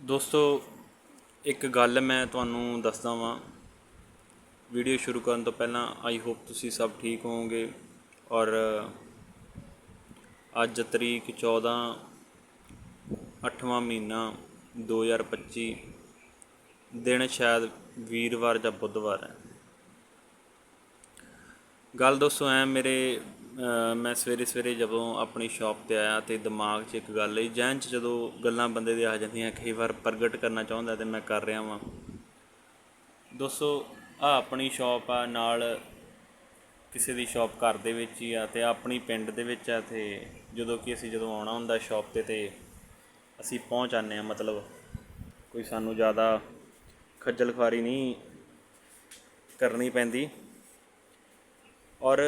ਦੋਸਤੋ, ਇੱਕ ਗੱਲ ਮੈਂ ਤੁਹਾਨੂੰ ਦੱਸਦਾ ਵਾਂ। ਵੀਡੀਓ ਸ਼ੁਰੂ ਕਰਨ ਤੋਂ ਪਹਿਲਾਂ ਆਈ ਹੋਪ ਤੁਸੀਂ ਸਭ ਠੀਕ ਹੋਵੋਗੇ। ਔਰ ਅੱਜ ਤਰੀਕ 14 8ਵਾਂ ਮਹੀਨਾ 2025 ਦਿਨ ਸ਼ਾਇਦ ਵੀਰਵਾਰ ਜਾਂ ਬੁੱਧਵਾਰ ਹੈ। ਗੱਲ ਦੋਸਤੋ, ਐ ਮੇਰੇ ਮੈਂ ਸਵੇਰੇ ਸਵੇਰੇ ਜਦੋਂ ਆਪਣੀ ਸ਼ਾਪ ਤੇ ਆਇਆ ਤੇ ਦਿਮਾਗ 'ਚ ਇੱਕ ਗੱਲ ਆਈ, ਜਹਿਨ 'ਚ ਜਦੋਂ ਗੱਲਾਂ ਬੰਦੇ ਦੇ ਆ ਜਾਂਦੀਆਂ, ਕਈ ਵਾਰ ਪ੍ਰਗਟ ਕਰਨਾ ਚਾਹੁੰਦਾ ਤੇ ਮੈਂ ਕਰ ਰਿਹਾ ਵਾਂ। ਦੋਸਤੋ ਆ ਆਪਣੀ ਸ਼ਾਪ ਆ, ਨਾਲ ਕਿਸੇ ਦੀ ਸ਼ਾਪ ਘਰ ਦੇ ਵਿੱਚ ਹੀ ਆ ਤੇ ਆਪਣੀ ਪਿੰਡ ਦੇ ਵਿੱਚ ਆ ਤੇ ਜਦੋਂ ਕਿ ਅਸੀਂ ਜਦੋਂ ਆਉਣਾ ਹੁੰਦਾ ਸ਼ਾਪ ਤੇ ਤੇ ਅਸੀਂ ਪਹੁੰਚ ਜਾਂਦੇ ਆ ਮਤਲਬ ਕੋਈ ਸਾਨੂੰ ਜ਼ਿਆਦਾ ਖੱਜਲ ਖੁਆਰੀ ਨਹੀਂ ਕਰਨੀ ਪੈਂਦੀ। ਔਰ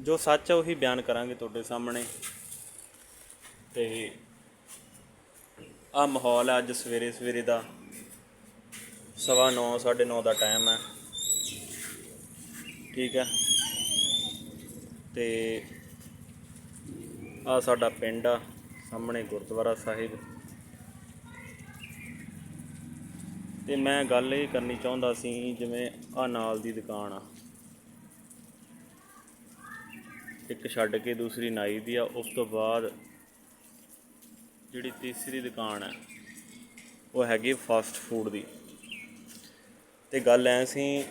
ਜੋ ਸੱਚ ਹੈ ਉਹੀ ਬਿਆਨ ਕਰਾਂਗੇ ਤੁਹਾਡੇ ਸਾਹਮਣੇ। ਤੇ ਆ ਮਾਹੌਲ ਹੈ ਅੱਜ ਸਵੇਰੇ ਸਵੇਰੇ ਦਾ। ਸਵਾ ਨੌ, ਸਾਢੇ 9:30 ਦਾ ਟਾਈਮ ਹੈ ਠੀਕ ਹੈ ਤੇ ਆ ਸਾਡਾ ਪਿੰਡ ਆ ਸਾਹਮਣੇ ਗੁਰਦੁਆਰਾ ਸਾਹਿਬ। ਤੇ ਮੈਂ ਗੱਲ ਇਹ ਕਰਨੀ ਚਾਹੁੰਦਾ ਸੀ ਜਿਵੇਂ ਆ ਨਾਲ ਦੀ ਦੁਕਾਨ ਆ। ਇੱਕ ਛੱਡ ਕੇ ਦੂਸਰੀ ਨਾਈ ਦੀ ਆ, ਉਸ ਤੋਂ ਬਾਅਦ ਜਿਹੜੀ ਤੀਸਰੀ ਦੁਕਾਨ ਹੈ, ਉਹ ਹੈਗੀ ਫਾਸਟ ਫੂਡ ਦੀ। ਤੇ ਗੱਲ ਐ ਸੀ,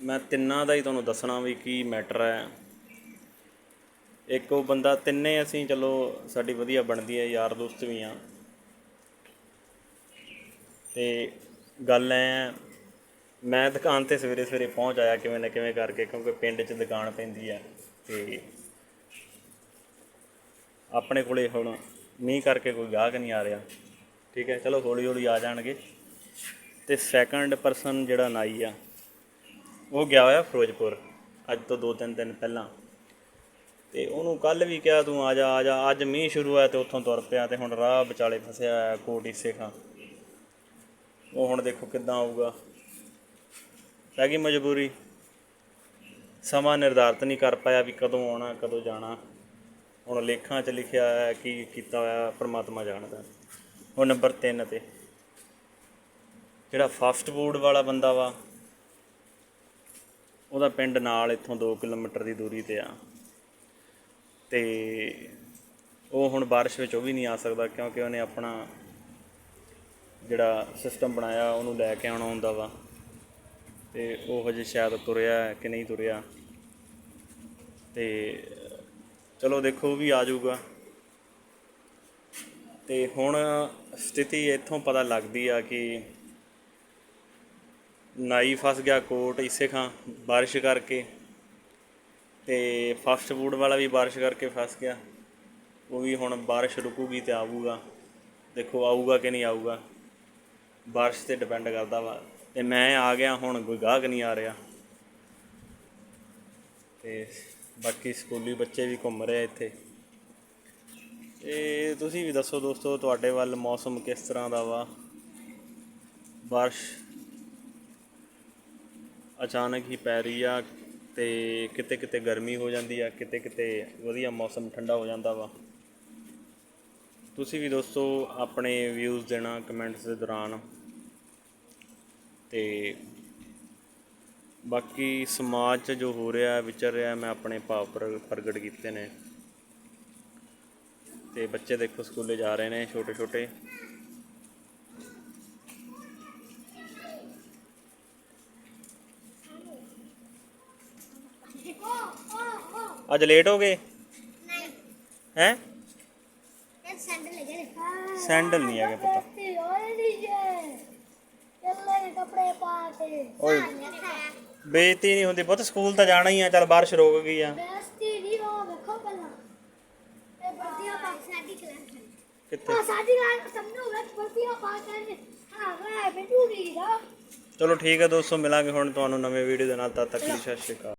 ਮੈਂ ਤਿੰਨਾਂ ਦਾ ਹੀ ਤੁਹਾਨੂੰ ਦੱਸਣਾ ਵੀ ਕੀ ਮੈਟਰ ਹੈ। ਇੱਕ ਉਹ ਬੰਦਾ, ਤਿੰਨੇ ਅਸੀਂ ਚਲੋ ਸਾਡੀ ਵਧੀਆ ਬਣਦੀ ਹੈ, ਯਾਰ ਦੋਸਤ ਵੀ ਆ। ਤੇ ਗੱਲ ਐ ਮੈਂ ਦੁਕਾਨ ਤੇ ਸਵੇਰੇ ਸਵੇਰੇ ਪਹੁੰਚ ਆਇਆ ਕਿਵੇਂ ਨਾ ਕਿਵੇਂ ਕਰਕੇ, ਕਿਉਂਕਿ ਪਿੰਡ 'ਚ ਦੁਕਾਨ ਪੈਂਦੀ ਹੈ ਤੇ ਆਪਣੇ ਕੋਲੇ ਹੁਣ ਮੀਂਹ ਕਰਕੇ ਕੋਈ ਗਾਹਕ ਨਹੀਂ ਆ ਰਿਹਾ। ਠੀਕ ਹੈ, ਚਲੋ ਹੌਲੀ ਹੌਲੀ ਆ ਜਾਣਗੇ। ਤੇ ਸੈਕੰਡ ਪਰਸਨ ਜਿਹੜਾ ਨਾਈ ਆ, ਉਹ ਗਿਆ ਹੋਇਆ ਫਿਰੋਜ਼ਪੁਰ, ਅੱਜ ਤੋਂ ਦੋ ਤਿੰਨ ਦਿਨ ਪਹਿਲਾਂ। ਤੇ ਉਹਨੂੰ ਕੱਲ ਵੀ ਕਿਹਾ, ਤੂੰ ਆ ਜਾ ਆ ਜਾ। ਅੱਜ ਮੀਂਹ ਸ਼ੁਰੂ ਹੋਇਆ ਤੇ ਉੱਥੋਂ ਤੁਰ ਪਿਆ ਤੇ ਹੁਣ ਰਾਹ ਵਿਚਾਲੇ ਫਸਿਆ ਹੋਇਆ ਕੋਟ ਈਸੇ ਖਾਂ। ਉਹ ਹੁਣ ਦੇਖੋ ਕਿੱਦਾਂ ਆਊਗਾ। ਪੈ ਗਈ ਮਜਬੂਰੀ। ਸਮਾਂ ਨਿਰਧਾਰਤ ਨਹੀਂ ਕਰ ਪਾਇਆ ਵੀ ਕਦੋਂ ਆਉਣਾ, ਕਦੋਂ ਜਾਣਾ। ਹੁਣ ਲੇਖਾਂ 'ਚ ਲਿਖਿਆ ਹੈ ਕੀ ਕੀਤਾ ਹੋਇਆ ਪਰਮਾਤਮਾ ਜਾਣਦਾ। ਉਹ ਨੰਬਰ 3 ਤੇ। ਜਿਹੜਾ ਫਾਸਟ ਫੂਡ ਵਾਲਾ ਬੰਦਾ ਵਾ, ਉਹਦਾ ਪਿੰਡ ਨਾਲ ਇੱਥੋਂ 2 ਕਿਲੋਮੀਟਰ ਦੀ ਦੂਰੀ ਤੇ ਆ। ਤੇ ਉਹ ਹੁਣ ਬਾਰਿਸ਼ ਵਿੱਚ ਉਹ ਵੀ ਨਹੀਂ ਆ ਸਕਦਾ ਕਿਉਂਕਿ ਉਹਨੇ ਆਪਣਾ ਜਿਹੜਾ ਸਿਸਟਮ ਬਣਾਇਆ, ਉਹਨੂੰ ਲੈ ਕੇ ਆਉਣਾ ਹੁੰਦਾ ਵਾ। ਤੇ ਉਹ ਹਜੇ ਸ਼ਾਇਦ ਤੁਰਿਆ ਕਿ ਨਹੀਂ ਤੁਰਿਆ। ਤੇ ਚਲੋ ਦੇਖੋ ਉਹ ਵੀ ਆ ਜਾਊਗਾ। ਤੇ ਹੁਣ ਸਥਿਤੀ ਇੱਥੋਂ ਪਤਾ ਲੱਗਦੀ ਆ ਕਿ ਨਾਈ ਫਸ ਗਿਆ ਕੋਟ ਇਸੇ ਖਾਂ ਬਾਰਿਸ਼ ਕਰਕੇ। ਤੇ ਫਾਸਟ ਫੂਡ ਵਾਲਾ ਵੀ ਬਾਰਿਸ਼ ਕਰਕੇ ਫਸ ਗਿਆ। ਉਹ ਵੀ ਹੁਣ ਬਾਰਿਸ਼ ਰੁਕੂਗੀ ਤੇ ਆਊਗਾ। ਦੇਖੋ ਆਊਗਾ ਕਿ ਨਹੀਂ ਆਊਗਾ। ਬਾਰਿਸ਼ ਤੇ ਡਿਪੈਂਡ ਕਰਦਾ ਵਾ। ਤੇ ਮੈਂ ਆ ਗਿਆ, ਹੁਣ ਕੋਈ ਗਾਹਕ ਨਹੀਂ ਆ ਰਿਹਾ। ਤੇ ਬਾਕੀ ਸਕੂਲੀ ਬੱਚੇ ਵੀ ਘੁੰਮ ਰਹੇ ਆ ਇੱਥੇ। ਤੇ ਤੁਸੀਂ ਵੀ ਦੱਸੋ ਦੋਸਤੋ, ਤੁਹਾਡੇ ਵੱਲ ਮੌਸਮ ਕਿਸ ਤਰ੍ਹਾਂ ਦਾ ਵਾ? ਬਾਰਿਸ਼ ਅਚਾਨਕ ਹੀ ਪੈ ਰਹੀ ਆ ਤੇ ਕਿਤੇ ਕਿਤੇ ਗਰਮੀ ਹੋ ਜਾਂਦੀ ਆ ਕਿਤੇ ਕਿਤੇ ਵਧੀਆ ਮੌਸਮ ਠੰਡਾ ਹੋ ਜਾਂਦਾ ਵਾ। ਤੁਸੀਂ ਵੀ ਦੋਸਤੋ ਆਪਣੇ ਵਿਊਜ਼ ਦੇਣਾ ਕਮੈਂਟਸ ਦੇ ਦੌਰਾਨ। ਤੇ ਬਾਕੀ ਸਮਾਜ 'ਚ ਜੋ ਹੋ ਰਿਹਾ ਵਿਚਰ ਰਿਹਾ ਮੈਂ ਆਪਣੇ ਭਾਵ ਪ੍ਰ- ਪ੍ਰਗਟ ਕੀਤੇ ਨੇ। ਤੇ ਬੱਚੇ ਦੇਖੋ ਸਕੂਲੇ ਜਾ ਰਹੇ ਨੇ ਛੋਟੇ ਛੋਟੇ ਅੱਜ ਲੇਟ ਹੋ ਗਏ? ਨਹੀਂ। ਹੈ? ਚੱਲੇ ਕੱਪੜੇ ਪਾ ਕੇ। ਓਏ। ਬੇਇੱਜ਼ਤੀ ਨਹੀਂ ਹੁੰਦੀ ਪੁੱਤ ਸਕੂਲ ਤਾਂ ਜਾਣਾ ਹੀ ਆ ਚੱਲ ਬਾਰਿਸ਼ ਰੁਕ ਗਈ ਆ। ਬੇਸਤੀ ਨਹੀਂ ਹੋ ਵੇਖੋ ਪਹਿਲਾਂ। ਇਹ ਵਰਦੀਆਂ ਪਾ ਸਾਡੀ ਕਲਾਸ ਕਿੱਥੇ? ਆ ਸਾਡੀ ਕਲਾਸ ਸਮਝੋ ਵੇਖ ਵਰਦੀਆਂ ਪਾ ਕੇ ਹਾਂ ਵੇ ਬਿੱਟੂ ਦੀ ਦਾ ਚਲੋ ਠੀਕ ਹੈ ਦੋਸਤੋ ਮਿਲਾਂਗੇ ਹੁਣ ਤੁਹਾਨੂੰ ਨਵੇਂ ਵੀਡੀਓ ਦੇ ਨਾਲ ਤਦ ਤੱਕ ਲਈ ਸਤਿ ਸ਼੍ਰੀ ਅਕਾਲ।